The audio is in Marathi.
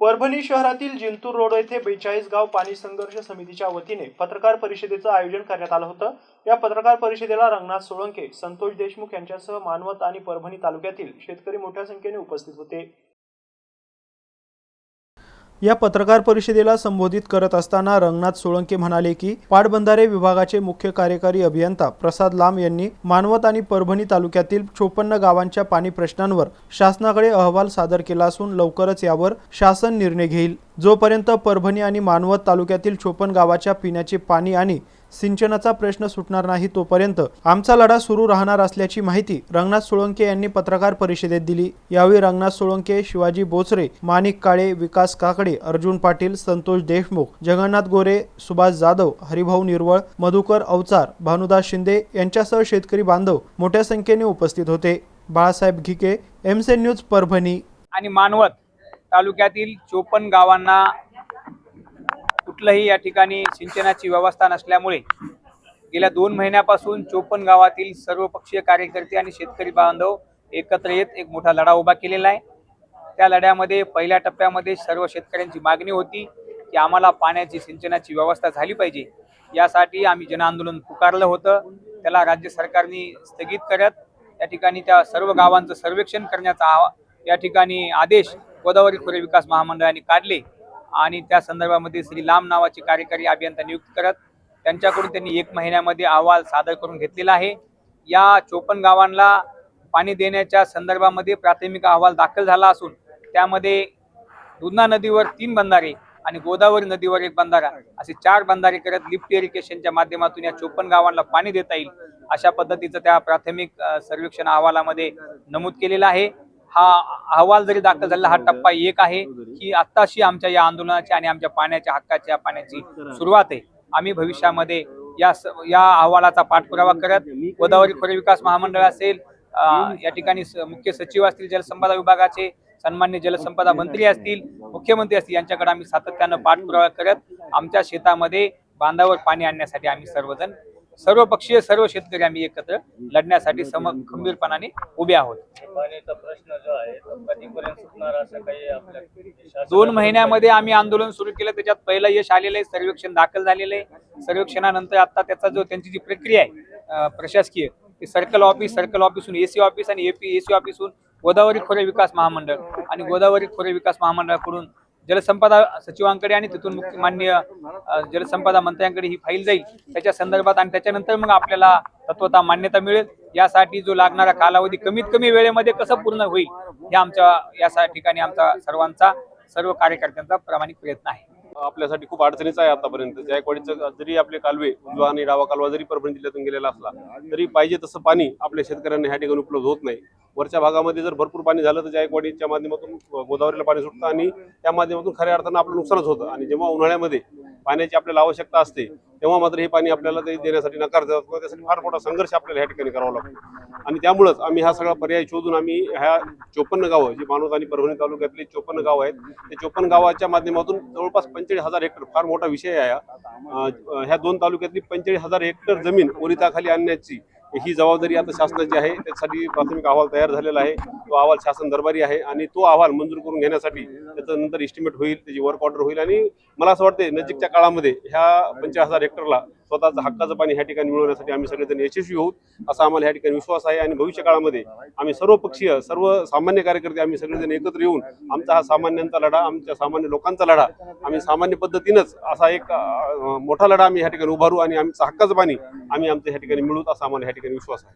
परभणी शहरातील जिंतूर रोड येथे बेचाळीस गाव पाणी संघर्ष समितीच्या वतीने पत्रकार परिषदेचं आयोजन करण्यात आलं होतं. या पत्रकार परिषदेला रंगनाथ सोळंके संतोष देशमुख यांच्यासह मानवत आणि परभणी तालुक्यातील शेतकरी मोठ्या संख्येने उपस्थित होते. या पत्रकार परिषदेला संबोधित करत असताना रंगनाथ सोळंके म्हणाले की पाटबंधारे विभागाचे मुख्य कार्यकारी अभियंता प्रसाद लांब यांनी मानवत आणि परभणी तालुक्यातील चोपन्न गावांच्या पाणी प्रश्नांवर शासनाकडे अहवाल सादर केला असून लवकरच यावर शासन निर्णय घेईल. जोपर्यंत परभणी आणि मानवत तालुक्यातील चोपन्न गावाच्या पिण्याचे पाणी आणि सिंचनाचा प्रश्न सुटणार नाही तोपर्यंत आमचा लढा सुरू राहणार असल्याची माहिती रंगनाथ सोळंके यांनी पत्रकार परिषदेत दिली. यावेळी रंगनाथ सोळंके शिवाजी बोचरे माणिक काळे विकास काकडे अर्जुन पाटील संतोष देशमुख जगन्नाथ गोरे सुभाष जाधव हरिभाऊ निर्वळ मधुकर अवचार भानुदास शिंदे यांच्यासह शेतकरी बांधव मोठ्या संख्येने उपस्थित होते. बाळासाहेब घिके एमसे न्यूज परभणी. आणि मानवत तालुक्यातील चोपन्न गावांना कुठलंही या ठिकाणी सिंचनाची व्यवस्था नसल्यामुळे गेल्या दोन महिन्यापासून चोपन्न गावातील सर्वपक्षीय कार्यकर्ते आणि शेतकरी बांधव एकत्र येत एक मोठा लढा उभा केलेला आहे. त्या लढ्यामध्ये पहिल्या टप्प्यामध्ये सर्व शेतकऱ्यांची मागणी होती की आम्हाला पाण्याची सिंचनाची व्यवस्था झाली पाहिजे. यासाठी आम्ही जनआंदोलन पुकारलं होतं. त्याला राज्य सरकारने स्थगित करत या ठिकाणी त्या सर्व गावांचं सर्वेक्षण करण्याचा आवा- या ठिकाणी आदेश गोदावरी खोरे विकास महामंडळाने काढले. आणि त्या संदर्भामध्ये श्री लांब नावाचे कार्यकारी अभियंता नियुक्त करत त्यांच्याकडून त्यांनी एक महिन्यामध्ये अहवाल सादर करून घेतलेला आहे. या चोपन्न गावांना पाणी देण्याच्या संदर्भामध्ये प्राथमिक अहवाल दाखल झाला असून त्यामध्ये दुधना नदीवर तीन बंधारे आणि गोदावरी नदीवर एक बंधारा असे चार बंधारे करत लिफ्ट इरिगेशनच्या माध्यमातून या चोपन्न गावांना पाणी देता येईल अशा पद्धतीचं त्या प्राथमिक सर्वेक्षण अहवालामध्ये नमूद केलेलं आहे. हा अहवाल जरी दाखल झाला हा टप्पा एक आहे की आत्ताशी आमच्या या आंदोलनाची आणि आमच्या पाण्याच्या हक्काच्या पाण्याची सुरुवात आहे. आम्ही भविष्यामध्ये या या अहवालाचा पाठपुरावा करत गोदावरी खोरे विकास महामंडळ असेल या ठिकाणी मुख्य सचिव असतील जलसंपदा विभागाचे सन्मान्य जलसंपदा मंत्री असतील मुख्यमंत्री असतील यांच्याकडे आम्ही सातत्यानं पाठपुरावा करत आमच्या शेतामध्ये बांधावर पाणी आणण्यासाठी आम्ही सर्वजण सर्वपक्षीय सर्व शेतकरी आम्ही एकत्र लढण्यासाठी सम खंबीरपणाने उभे आहोत. प्रश्न जो आहे दोन महिन्यामध्ये आम्ही आंदोलन सुरू केलं. त्याच्यात पहिलं यश आलेलं आहे सर्वेक्षण दाखल झालेलं आहे. सर्वेक्षणानंतर आता त्याचा जो त्यांची जी प्रक्रिया आहे प्रशासकीय सर्कल ऑफिस सर्कल ऑफिसहून एसी ऑफिस आणि एपी एसी ऑफिसहून गोदावरी खोरे विकास महामंडळ. आणि गोदावरी खोरे विकास महामंडळाकडून जलसंपदा सचिवांकडे आणि तिथून मान्य जलसंपदा मंत्र्यांकडे ही फाईल जाईल. त्याच्या संदर्भात आणि त्याच्यानंतर मग आपल्याला तत्वता मान्यता मिळेल. यासाठी जो लागणारा कालावधी कमीत कमी वेळेमध्ये कसं पूर्ण होईल हे आमच्या या ठिकाणी आमचा सर्वांचा सर्व कार्यकर्त्यांचा प्रामाणिक प्रयत्न आहे. आपल्यासाठी खूप अडचणीचा आहे आतापर्यंत. जायकवाडीचं जरी आपले कालवे उजवा आणि डावा कालवा जरी परभणी जिल्ह्यातून गेलेला असला तरी पाहिजे तसं पाणी आपल्या शेतकऱ्यांना ह्या ठिकाणी उपलब्ध होत नाही. वरच्या भागामध्ये जर भरपूर पाणी झालं तर जायकवाडीच्या माध्यमातून गोदावरीला पाणी सुटतं आणि त्या माध्यमातून खऱ्या अर्थानं आपलं नुकसानच होतं. आणि जेव्हा उन्हाळ्यामध्ये पाण्याची आपल्याला आवश्यकता असते तेव्हा मात्र हे पाणी आपल्याला ते देण्यासाठी नकार देतात. किंवा त्यासाठी फार मोठा संघर्ष आपल्याला ह्या ठिकाणी करावा लागतो. आणि त्यामुळंच आम्ही हा सगळा पर्याय शोधून आम्ही ह्या चोपन्न गावं जी माणूस आणि परभणी तालुक्यातली चोपन्न गावं आहेत ते चोपन्न गावाच्या माध्यमातून जवळपास पंचेचाळीस हजार हेक्टर फार मोठा विषय आहे ह्या दोन तालुक्यातली पंचेचाळीस हजार हेक्टर जमीन ओरिताखाली आणण्याची ही जबाबदारी आता शासनाची आहे. त्यासाठी प्राथमिक अहवाल तयार झालेला आहे. तो अहवाल शासन दरबारी आहे आणि तो अहवाल मंजूर करून घेण्यासाठी त्याचं नंतर इस्टिमेट होईल त्याची वर्क ऑर्डर होईल आणि मला असं वाटते नजीकच्या काळामध्ये ह्या पंचवीस हजार हेक्टरला स्वतःचं हक्काचं पाणी ह्या ठिकाणी मिळवण्यासाठी आम्ही सगळेजण यशस्वी होऊ असा आम्हाला ह्या ठिकाणी विश्वास आहे आणि भविष्य काळामध्ये आम्ही सर्व पक्षीय सर्व सामान्य कार्यकर्ते आम्ही सगळेजण एकत्र येऊन आमचा हा सामान्यांचा लढा आमच्या सामान्य लोकांचा लढा आम्ही सामान्य पद्धतीनंच असा एक मोठा लढा आम्ही ह्या ठिकाणी उभारू आणि आमचं हक्काचं पाणी आम्ही आमच्या ह्या ठिकाणी मिळवू असा आम्हाला ह्या ठिकाणी विश्वास आहे.